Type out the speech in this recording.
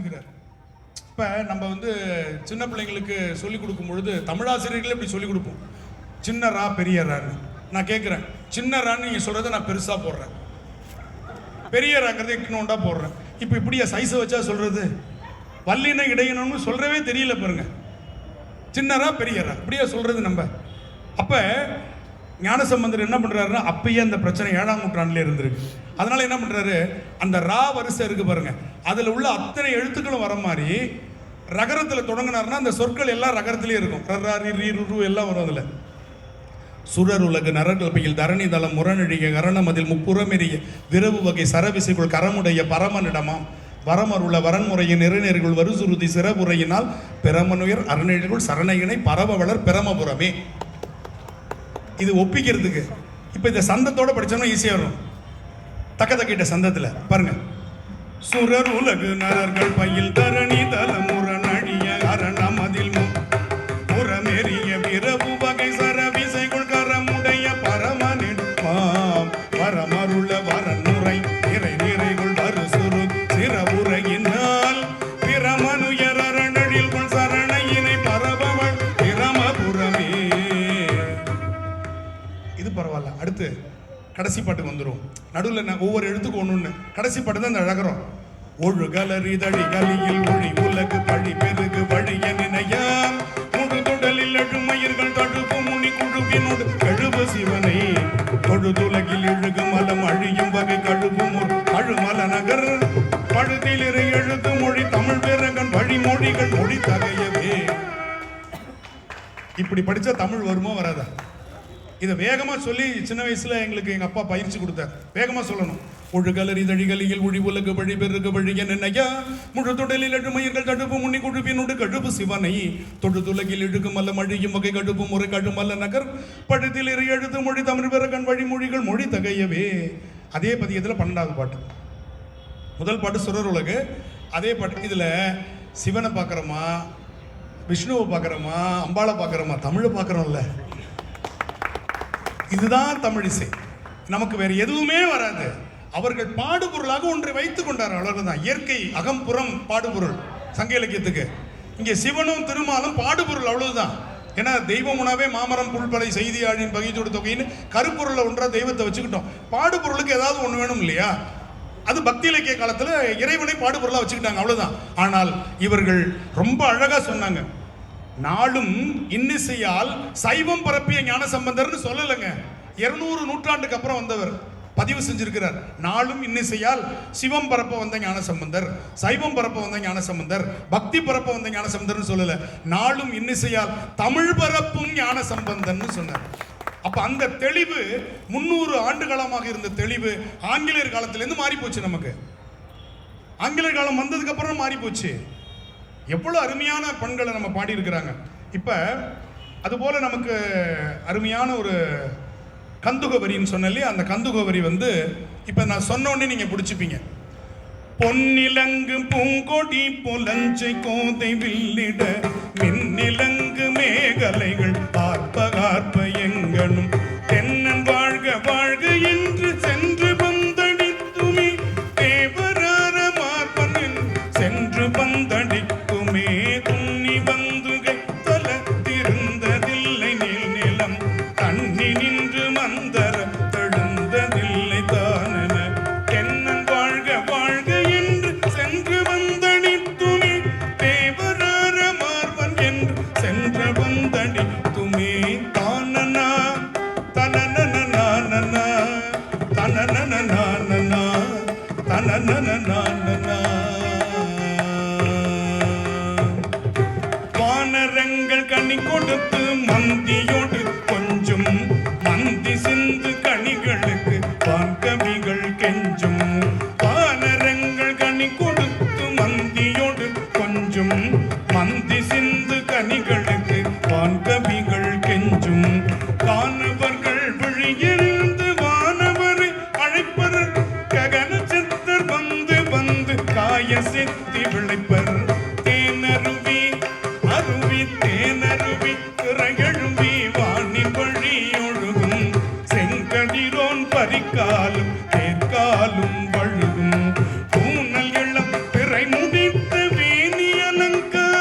வச்சுக்கிறார் இப்போ நம்ம வந்து சின்ன பிள்ளைங்களுக்கு சொல்லிக் கொடுக்கும் பொழுது தமிழாசிரியர்களே இப்படி சொல்லிக் கொடுப்போம். சின்ன ரா பெரிய ரான்னு நான் கேட்குறேன் சின்ன ரான்னு நீங்கள் சொல்கிறத நான் பெருசாக போடுறேன். பெரிய ராங்கிறத இக்னோண்டா போடுறேன். இப்போ இப்படியா சைஸை வச்சா சொல்கிறது வல்லின இடையினம்னு சொல்கிறவே தெரியல பாருங்க. சின்னரா பெரியரா. இப்படியா சொல்கிறது நம்ம. அப்போ ஞானசம்பந்தர் என்ன பண்ணுறாருன்னா அப்பயே அந்த பிரச்சனை ஏழாம் நூற்றாண்டுல இருந்திருக்கு. அதனால என்ன பண்ணுறாரு அந்த ரா வரிசை இருக்கு பாருங்க. அதில் உள்ள அத்தனை எழுத்துக்களும் வர மாதிரி ரகரத்தில் தொடங்கினாருன்னா அந்த சொற்கள் எல்லாம் ரகரத்திலே இருக்கும். ரி ரு, எல்லாம் வரும் அதில். சுரர் உலகு நரகல்பையில் தரணி தளம் முரணிழிய கரணமதில் முப்புறமெறிய விரவு வகை சரவிசைக்குள் கரமுடைய பரமனிடமாம். வரமருள வரன்முறையின் நெருநெறிகுள் வருசுருதி சிறப்புரையினால் பிரமனுயர் அறநெறிகுள் சரணையினை பரவவளர் பிரமபுரமே. இது ஒப்பிக்கிறதுக்கு. இப்போ இந்த சந்தத்தோடு படித்தோம்னா ஈஸியாக வரும். தக்க தக்கிட்ட சந்தத்தில் பாருங்க. சுரர் உலகு நரர்கள் பையில் தரணி தலம் முரணழிய அரணமதில் மு புறமெறிய விரவு வகை சரவி கடைசி பாட்டுக்கு வந்துடும் நடுவில் நான் ஒவ்வொரு எழுத்துக்கும் ஒன்று ஒன்று கடைசி பாட்டு தான் இந்த அழகிறோம் ஒழு கலரி தழி கலியில் ஒளி உலகு பழி பெருகு வழிய நினையாம் முழு தொடலில் எழுமயிர்கள் தடுப்பு முனி குழுவினோடு கழுவு சிவனை தொழுதுலகில் எழுகு மலம் அழியும் வகை கழுவு முர் அழுமல நகர் பழுதிலிரு எழுத்து மொழி தமிழ் பேரகன் வழிமொழிகள் மொழி தகையவே. இப்படி படிச்சா தமிழ் வருமோ வராதா? இதை வேகமாக சொல்லி சின்ன வயசில் எங்களுக்கு எங்கள் அப்பா பயிற்சி கொடுத்தார். வேகமாக சொல்லணும். ஒழுகலறி தழிகளில் ஒழி உலகு வழி பெருகு வழிய நின்னையா முழு தொடலில் எழுமயிர்கள் தடுப்பு முன்னி குழுப்பினோடு கடுப்பு சிவனை. தொழுதுலகில் இழுக்கும் அல்ல மழியும் வகை கடுப்பு முறை கழுமல்ல நகர். பழுத்தில் இரு எழுத்து மொழி தமிழ் பிறகன் வழிமொழிகள் மொழி தகையவே. அதே பதியத்தில் பன்னெண்டாவது பாட்டு. முதல் பாட்டு சுரர் உலகு. அதே பாட்டு இதில் சிவனை பார்க்குறோமா விஷ்ணுவை பார்க்குறோமா அம்பாளை பார்க்குறோமா தமிழை பார்க்குறோம்ல இதுதான் தமிழிசை நமக்கு வேறு எதுவுமே வராது. அவர்கள் பாடுபொருளாக ஒன்றை வைத்துக் கொண்டார் அவ்வளவுதான். இயற்கை அகம்புறம் பாடுபொருள். சங்க இலக்கியத்துக்கு. இங்கே சிவனும் திருமாலும் பாடுபொருள் அவ்வளவுதான். ஏன்னா தெய்வம் உணவே மாமரம் புல்பலை செய்தியாழின் பகைத்தோடு தொகைன்னு கருப்பொருளை ஒன்றா தெய்வத்தை வச்சுக்கிட்டோம். பாடுபொருளுக்கு ஏதாவது ஒன்று வேணும் இல்லையா? அது பக்தி இலக்கிய காலத்தில் இறைவனை பாடுபொருளாக வச்சுக்கிட்டாங்க. அவ்வளோதான் ஆனால் இவர்கள் ரொம்ப அழகாக சொன்னாங்க. நாளும் இன்னிசையால் சைவம் பரப்பிய ஞான சம்பந்தர்னு சொல்லலைங்க. இருநூறு நூற்றாண்டுக்கு அப்புறம் வந்தவர் பதிவு செஞ்சிருக்கிறார். நாளும் இன்னிசையால் சிவம் பரப்ப வந்த ஞான சம்பந்தர் சைவம் பரப்ப வந்த ஞான சம்பந்தர் பக்தி பரப்ப வந்த ஞான சம்பந்தர்னு சொல்லல. நாளும் இன்னிசையால் தமிழ் பரப்பும் ஞான சம்பந்தன்னு சொன்னார். அப்ப அந்த தெளிவு முன்னூறு ஆண்டு காலமாக இருந்த தெளிவு ஆங்கிலேயர் காலத்திலேருந்து மாறி போச்சு நமக்கு. ஆங்கிலேயர் காலம் வந்ததுக்கு அப்புறம் மாறி போச்சு எவ்வளோ அருமையான பண்களை நம்ம பாடியிருக்கிறாங்க. இப்போ அதுபோல் நமக்கு அருமையான ஒரு கந்துக வரின்னு இல்லையா? அந்த கந்துக வரி வந்து இப்போ நான் சொன்னோடனே நீங்கள் பிடிச்சிப்பீங்க. பொன்னிலங்கு பூங்கொடி புலஞ்சை கோதை வில்லிட மின்னிலங்கு மேகலைகள் பார்ப்ப கார்ப்ப எங்கனும் வானரங்கள் கனி கொடுத்து மந்தியோடு கொஞ்சம் மந்தி சிந்து கனிகளுக்கு வான்கவிகள் கெஞ்சும். வானரங்கள் கனி கொடுத்து மந்தியோடு கொஞ்சம் மந்தி சிந்து கனிகளுக்கு வான்கவிகள் வந்து காய சித்தி விளைப்பர்.